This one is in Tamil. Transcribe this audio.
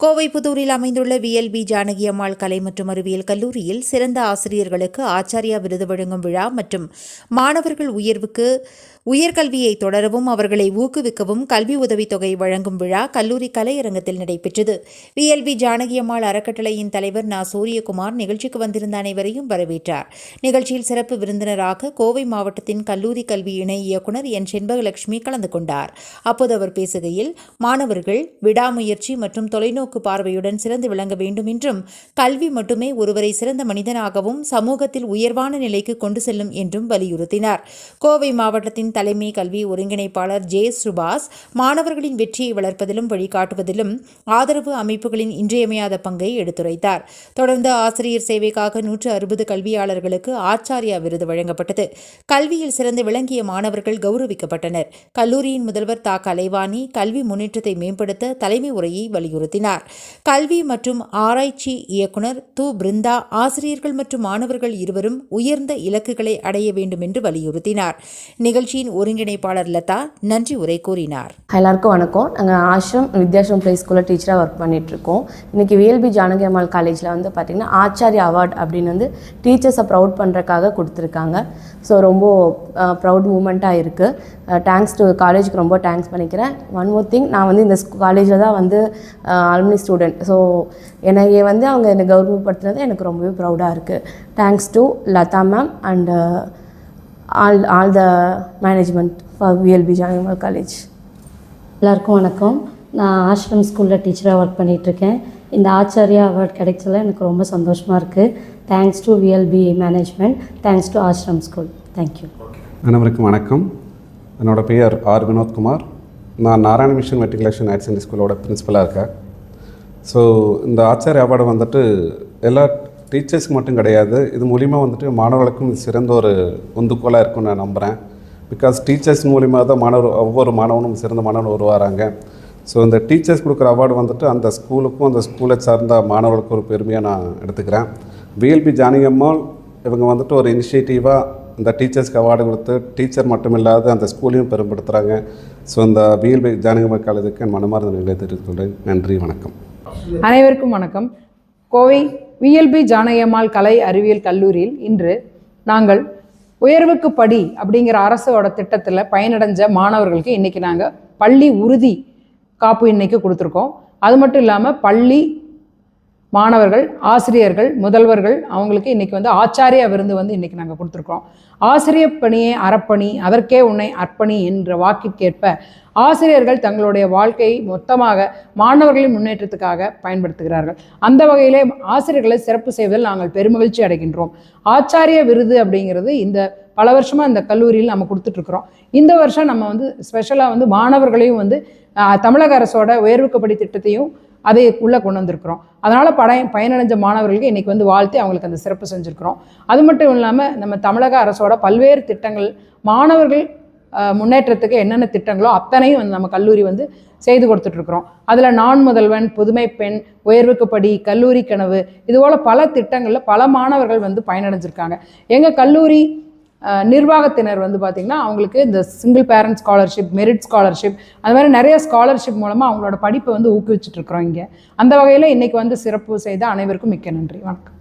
கோவை புதூரில் அமைந்துள்ள விஎல்பி ஜானகி அம்மாள் கலை மற்றும் அறிவியல் கல்லூரியில் சிறந்த ஆசிரியர்களுக்கு ஆச்சாரியா விருது வழங்கும் விழா மற்றும் மாணவர்கள் உயர்வுக்கு உயர்கல்வியை தொடரவும் அவர்களை ஊக்குவிக்கவும் கல்வி உதவித்தொகை வழங்கும் விழா கல்லூரி கலையரங்கத்தில் நடைபெற்றது. விஎல்பி ஜானகி அம்மாள் அறக்கட்டளையின் தலைவர் நா. சூரியகுமார் நிகழ்ச்சிக்கு வந்திருந்த அனைவரையும் வரவேற்றார். நிகழ்ச்சியில் சிறப்பு விருந்தினராக கோவை மாவட்டத்தின் கல்லூரி கல்வி இணை இயக்குனர் என். செண்பகலட்சுமி கலந்து கொண்டார். அப்போது அவர் பேசுகையில் மாணவர்கள் விடாமுயற்சி மற்றும் தொலைநோக்கு பார்வையுடன் சிறந்து விளங்க வேண்டும் என்றும் கல்வி மட்டுமே ஒருவரை சிறந்த மனிதனாகவும் சமூகத்தில் உயர்வான நிலைக்கு கொண்டு செல்லும் என்றும் வலியுறுத்தினார். கோவை மாவட்டத்தின் தலைமை கல்வி ஒருங்கிணைப்பாளர் ஜே. சுபாஷ் மாணவர்களின் வெற்றியை வளர்ப்பதிலும் வழிகாட்டுவதிலும் ஆதரவு அமைப்புகளின் இன்றியமையாத பங்கை எடுத்துரைத்தார். தொடர்ந்து ஆசிரியர் சேவைக்காக நூற்று அறுபது கல்வியாளர்களுக்கு ஆச்சாரியா விருது வழங்கப்பட்டது. கல்வியில் சிறந்து விளங்கிய மாணவர்கள் கௌரவிக்கப்பட்டனர். கல்லூரியின் முதல்வர் தா. கலைவாணி கல்வி முன்னேற்றத்தை மேம்படுத்த தலைமை உரையை வலியுறுத்தினார். கல்வி மற்றும் ஆராய்ச்சி இயக்குனர் து. பிருந்தா ஆசிரியர்கள் மற்றும் மாணவர்கள் இருவரும் உயர்ந்த இலக்குகளை அடைய வேண்டும் என்று வலியுறுத்தினார். நிகழ்ச்சியின் ஒருங்கிணைப்பாளர் லதா நன்றி உரை கூறினார். எல்லாருக்கும் வணக்கம். நாங்கள் ஆஷ்ரம் வித்யாஷ்ரம் ப்ளே ஸ்கூலில் டீச்சராக ஒர்க் பண்ணிகிட்ருக்கோம் இன்றைக்கி விஎல்பி ஜானகி அம்மாள் காலேஜில் வந்து பார்த்திங்கன்னா ஆச்சாரிய அவார்ட் அப்படின்னு வந்து டீச்சர்ஸை ப்ரௌட் பண்ணுறக்காக கொடுத்துருக்காங்க. ஸோ ரொம்ப ப்ரௌட் மூமெண்ட்டாக இருக்குது தேங்க்ஸ் டு காலேஜுக்கு ரொம்ப தேங்க்ஸ் பண்ணிக்கிறேன். ஒன் மோர் திங் நான் வந்து இந்த காலேஜில் தான் வந்து அலுமினி ஸ்டூடெண்ட் ஸோ என்னைய வந்து அவங்க என்னை கௌரவப்படுத்துனது எனக்கு ரொம்பவே ப்ரௌடாக இருக்குது thanks to Latha ma'am and all all the management for V L P Janaki Ammal college எல்லாருக்கும் வணக்கம். நான் ஆஷ்ரம் ஸ்கூலில் டீச்சராக ஒர்க் பண்ணிகிட்ருக்கேன் இந்த ஆச்சாரியா அவார்ட் கிடைச்சதில் எனக்கு ரொம்ப சந்தோஷமாக இருக்குது thanks to V L P management thanks to Ashram school thank you அனைவருக்கும் வணக்கம். என்னோட பெயர் ஆர் வினோத்குமார் நான் Narayana mission matriculation higher secondary ஸ்கூலோட பிரின்ஸிபலாக இருக்கேன். ஸோ இந்த ஆச்சாரிய அவார்டு வந்துட்டு எல்லா டீச்சர்ஸ்க்கு மட்டும் கிடையாது இது மூலிமா வந்துட்டு மாணவர்களுக்கும் சிறந்த ஒரு உந்துக்கோலாக இருக்கும்னு நான் நம்புகிறேன் பிகாஸ் டீச்சர்ஸ் மூலிமா தான் மாணவர் ஒவ்வொரு மாணவனும் சிறந்த மாணவன் உருவாகிறாங்க ஸோ இந்த டீச்சர்ஸ் கொடுக்குற அவார்டு வந்துட்டு அந்த ஸ்கூலுக்கும் அந்த ஸ்கூலை சார்ந்த மாணவர்களுக்கும் ஒரு பெருமையாக நான் எடுத்துக்கிறேன். விஎல்பி ஜானகியம்மாள் இவங்க வந்துட்டு ஒரு இனிஷியேட்டிவாக இந்த டீச்சர்ஸ்க்கு அவார்டு கொடுத்து டீச்சர் மட்டும் இல்லாத அந்த ஸ்கூலையும் பெரும்படுத்துகிறாங்க ஸோ இந்த விஎல்பி ஜானகியம்மாள் காலேஜுக்கு என் மனமார்ந்த நிலை தெரிவித்துள்ளேன் நன்றி வணக்கம். அனைவருக்கும் வணக்கம். கோவை விஎல்பி ஜானகியம்மாள் கலை அறிவியல் கல்லூரியில் இன்று நாங்கள் உயர்வுக்கு படி அப்படிங்கிற அரசோட திட்டத்தில் பயனடைஞ்ச மாணவர்களுக்கு இன்றைக்கி நாங்கள் பள்ளி உறுதி காப்பு இன்னைக்கு கொடுத்துருக்கோம். அது மட்டும் இல்லாமல் பள்ளி மாணவர்கள் ஆசிரியர்கள் முதல்வர்கள் அவங்களுக்கு இன்றைக்கி வந்து ஆச்சாரிய விருந்து வந்து இன்றைக்கி நாங்கள் கொடுத்துருக்கோம் ஆசிரியர் பணியே அறப்பணி அதற்கே உன்னை அர்ப்பணி என்ற வாக்கிற்கேற்ப ஆசிரியர்கள் தங்களுடைய வாழ்க்கையை மொத்தமாக மாணவர்களின் முன்னேற்றத்துக்காக பயன்படுத்துகிறார்கள். அந்த வகையிலே ஆசிரியர்களை சிறப்பு செய்வதில் நாங்கள் பெருமகிழ்ச்சி அடைகின்றோம். ஆச்சாரிய விருது அப்படிங்கிறது இந்த பல வருஷமாக இந்த கல்லூரியில் நம்ம கொடுத்துட்ருக்குறோம். இந்த வருஷம் நம்ம வந்து ஸ்பெஷலாக வந்து மாணவர்களையும் வந்து தமிழக அரசோட உயர்வுக்கப்படி திட்டத்தையும் அதை உள்ளே கொண்டு வந்திருக்கிறோம். அதனால் படை பயனடைஞ்ச மாணவர்களுக்கு இன்றைக்கி வந்து வாழ்த்து அவங்களுக்கு அந்த சிறப்பு செஞ்சுருக்கிறோம். அது மட்டும் இல்லாமல் நம்ம தமிழக அரசோட பல்வேறு திட்டங்கள் மாணவர்கள் முன்னேற்றத்துக்கு என்னென்ன திட்டங்களோ அத்தனையும் வந்து நம்ம கல்லூரி வந்து செய்து கொடுத்துட்ருக்குறோம். அதில் நான் முதல்வன் புதுமை பெண் உயர்வுக்கு படி கல்லூரி கனவு இதுபோல் பல திட்டங்களில் பல மாணவர்கள் வந்து பயனடைஞ்சிருக்காங்க. எங்கள் கல்லூரி நிர்வாகத்தினர் வந்து பார்த்திங்கன்னா அவங்களுக்கு இந்த single parent scholarship merit scholarship அது மாதிரி நிறைய ஸ்காலர்ஷிப் மூலமாக அவங்களோட படிப்பை வந்து ஊக்குவிச்சுட்ருக்குறோம் இங்கே. அந்த வகையில் இன்றைக்கி வந்து சிறப்பு செய்த அனைவருக்கும் மிக்க நன்றி. வணக்கம்.